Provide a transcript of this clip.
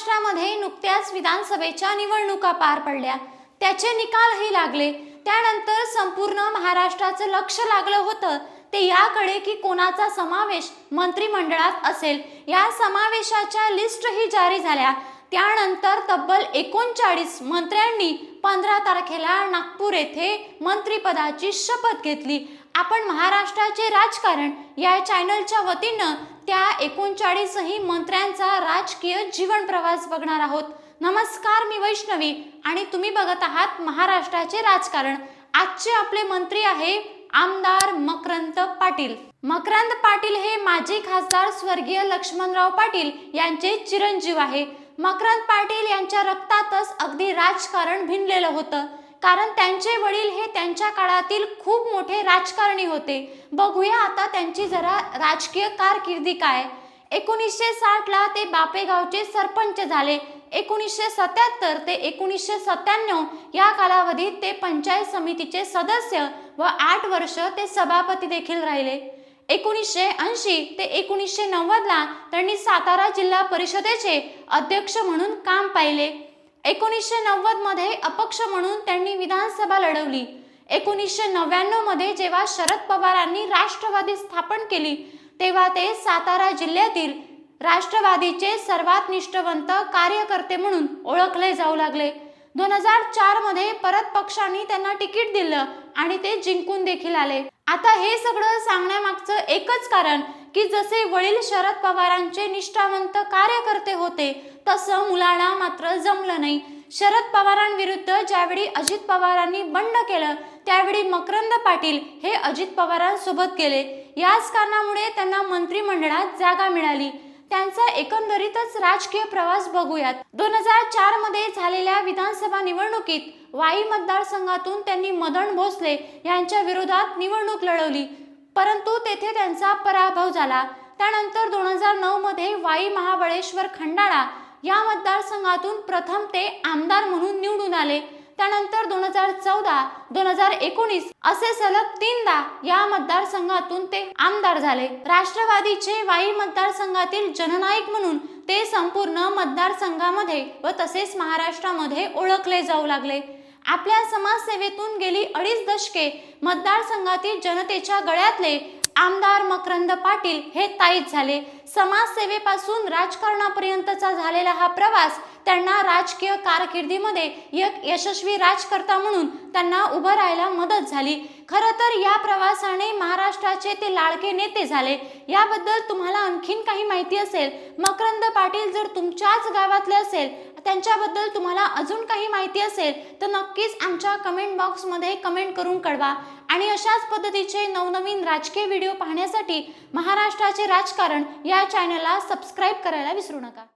महाराष्ट्रामध्ये नुकत्याच विधानसभेच्या निवडणुका पार पडल्या. त्याचे निकालही लागले. त्यानंतर संपूर्ण महाराष्ट्राचं लक्ष लागलं होतं. ते याकडे की कोणाचा समावेश मंत्रिमंडळात असेल या समावेशाच्या लिस्टही जारी झाल्या. त्यानंतर तब्बल एकोणचाळीस मंत्र्यांनी पंधरा तारखेला नागपूर येथे मंत्रिपदाची शपथ घेतली. आपण महाराष्ट्राचे राजकारण या चॅनलच्या वतीनं त्या एकोणचाळीसही मंत्र्यांचा राजकीय जीवन प्रवास बघणार आहोत. नमस्कार मी वैष्णवी आणि तुम्ही बघत आहात महाराष्ट्राचे राजकारण. आजचे आपले मंत्री आहे आमदार मकरंद पाटील. मकरंद पाटील हे माजी खासदार स्वर्गीय लक्ष्मणराव पाटील यांचे चिरंजीव आहे. मकरंद पाटील यांच्या रक्तातच अगदी राजकारण भिनलेलं होतं. कारण त्यांचे वडील हे त्यांच्या काळातील खूप मोठे राजकारणी होते. बघूया आता त्यांची जरा राजकीय कारकिर्दी काय. एकोणीसशे साठला ते बापेगावचे सरपंच झाले. एकोणीसशे सत्याहत्तर ते एकोणीसशे सत्त्याण्णव या कालावधीत ते पंचायत समितीचे सदस्य व आठ वर्ष ते सभापती देखील राहिले. एकोणीसशे ऐंशी ते एकोणीसशे नव्वदला त्यांनी सातारा जिल्हा परिषदेचे अध्यक्ष म्हणून काम पाहिले. एकोणीसशे नव्वदमध्ये अपक्ष म्हणून त्यांनी विधानसभा लढवली. एकोणीसशे नव्याण्णवमध्ये जेव्हा शरद पवारांनी राष्ट्रवादी स्थापन केली तेव्हा ते सातारा जिल्ह्यातील राष्ट्रवादीचे सर्वात निष्ठवंत कार्यकर्ते म्हणून ओळखले जाऊ लागले. दोन हजार चारमध्ये परत पक्षांनी त्यांना तिकीट दिलं आणि ते जिंकून देखील आले. आता हे सगळं सांगण्यामागचं एकच कारण की जसे वडील शरद पवारांचे निष्ठावंत कार्यकर्ते होते तसं मुलांना मात्र जमलं नाही. शरद पवारांविरुद्ध ज्यावेळी अजित पवारांनी बंड केलं त्यावेळी मकरंद पाटील हे अजित पवारांसोबत गेले. याच कारणामुळे त्यांना मंत्रिमंडळात जागा मिळाली. त्यांचा एकंदरीतच राजकीय प्रवास बघूयात. दोन हजार चारमध्ये झालेल्या विधानसभा निवडणुकीत वाई मतदारसंघातून त्यांनी मदन भोसले यांच्या विरोधात निवडणूक लढवली. परंतु तेथे त्यांचा पराभव झाला. त्यानंतर दोन हजार नऊमध्ये वाई महाबळेश्वर खंडाळा या मतदारसंघातून प्रथम ते आमदार म्हणून निवडून आले. त्यानंतर दोन हजार चौदा दोन हजार एकोणीस असे सलग तीनदा या मतदारसंघातून ते आमदार झाले. राष्ट्रवादीचे वाई मतदारसंघातील जननायक म्हणून ते संपूर्ण मतदारसंघामध्ये व तसेच महाराष्ट्रामध्ये ओळखले जाऊ लागले. आपल्या समाजसेवेतून गेली अडीच दशके मतदारसंघातील जनतेच्या गळ्यातले आमदार मकरंद पाटील हे ताईत झाले. समाजसेवेपासून राजकारणापर्यंतचा झालेला हा प्रवास त्यांना राजकीय कारकिर्दीमध्ये एक यशस्वी राजकर्ता म्हणून त्यांना उभं राहायला मदत झाली. खरं तर या प्रवासाने महाराष्ट्राचे ते लाडके नेते झाले. याबद्दल तुम्हाला आणखीन काही माहिती असेल? मकरंद पाटील जर तुमच्याच गावातले असेल त्यांच्याबद्दल तुम्हाला अजून काही माहिती असेल तर नक्कीच आमच्या कमेंट बॉक्समध्ये कमेंट करून कळवा. आणि अशाच पद्धतीचे नवनवीन राजकीय व्हिडिओ पाहण्यासाठी महाराष्ट्राचे राजकारण या चॅनलला सबस्क्राईब करायला विसरू नका.